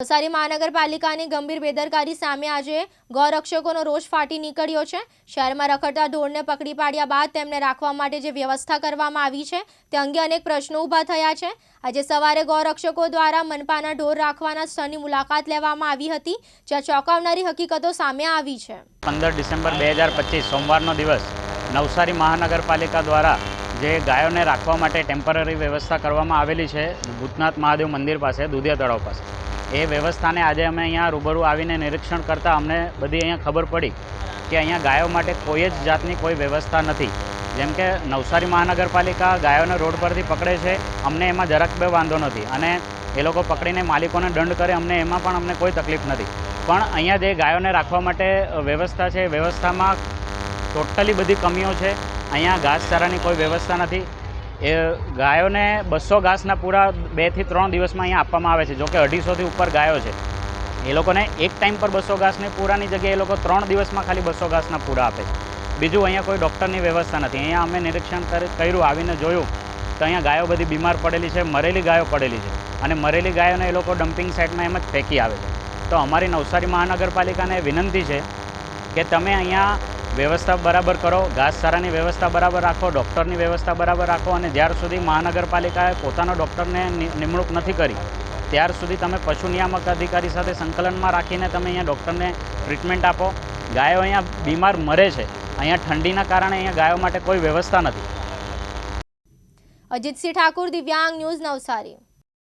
નવસારી મહાનગરપાલિકાની ગંભીર બેદરકારી સામે આજે ગૌરક્ષકોનો રોષ ફાટી નીકળ્યો છે. શહેરમાં રખડતા ઢોરને પકડી પાડ્યા બાદ તેમને રાખવા માટે જે વ્યવસ્થા કરવામાં આવી છે તે અંગે અનેક પ્રશ્નો ઊભા થયા છે. આજે સવારે ગૌરક્ષકો દ્વારા મનપાના ઢોર રાખવાના સ્થળની મુલાકાત લેવામાં આવી હતી, જ્યાં ચોંકાવનારી હકીકતો સામે આવી છે. પંદર ડિસેમ્બર બે હજાર પચીસ સોમવારનો દિવસ નવસારી મહાનગરપાલિકા દ્વારા જે ગાયોને રાખવા માટે ટેમ્પરરી વ્યવસ્થા કરવામાં આવેલી છે, ભૂતનાથ મહાદેવ મંદિર પાસે, દુધિયા તળાવ પાસે. એ વ્યવસ્થાને આજે અમે અહીંયા રૂબરૂ આવીને નિરીક્ષણ કરતાં અમને બધી અહીંયા ખબર પડી કે અહીંયા ગાયો માટે કોઈ જ જાતની કોઈ વ્યવસ્થા નથી. જેમ કે નવસારી મહાનગરપાલિકા ગાયોને રોડ પરથી પકડે છે, અમને એમાં જરાક બે વાંધો નથી. અને એ લોકો પકડીને માલિકોને દંડ કરે, અમને એમાં પણ અમને કોઈ તકલીફ નથી. પણ અહીંયા જે ગાયોને રાખવા માટે વ્યવસ્થા છે વ્યવસ્થામાં ટોટલી બધી કમીઓ છે. અહીંયા ઘાસચારાની કોઈ વ્યવસ્થા નથી. એ ગાયોને બસો ઘાસના પૂરા બેથી ત્રણ દિવસમાં અહીંયા આપવામાં આવે છે. જોકે અઢીસોથી ઉપર ગાયો છે. એ લોકોને એક ટાઈમ પર બસો ઘાસને પૂરાની જગ્યાએ એ લોકો ત્રણ દિવસમાં ખાલી બસો ઘાસના પૂરા આપે છે. બીજું અહીંયા કોઈ ડૉક્ટરની વ્યવસ્થા નથી. અહીંયા અમે નિરીક્ષણ કર્યું, આવીને જોયું તો અહીંયા ગાયો બધી બીમાર પડેલી છે, મરેલી ગાયો પડેલી છે અને મરેલી ગાયોને એ લોકો ડમ્પિંગ સાઇટમાં એમ જ ફેંકી આવે છે. તો અમારી નવસારી મહાનગરપાલિકાને વિનંતી છે કે તમે અહીંયા વ્યવસ્થા બરાબર કરો, ઘાસચારાની વ્યવસ્થા બરાબર રાખો, ડૉક્ટરની વ્યવસ્થા બરાબર રાખો અને જ્યાર સુધી મહાનગરપાલિકાએ પોતાનો ડૉક્ટરને નિમણૂક નથી કરી, ત્યાર સુધી તમે પશુ નિયામક અધિકારી સાથે સંકલનમાં રાખીને તમે અહીંયા ડૉક્ટરને ટ્રીટમેન્ટ આપો. ગાયો અહીંયા બીમાર મરે છે, અહીંયા ઠંડીના કારણે અહીંયા ગાયો માટે કોઈ વ્યવસ્થા નથી. અજીતસિંહ ઠાકુર, દિવ્યાંગ ન્યૂઝ નવસારી.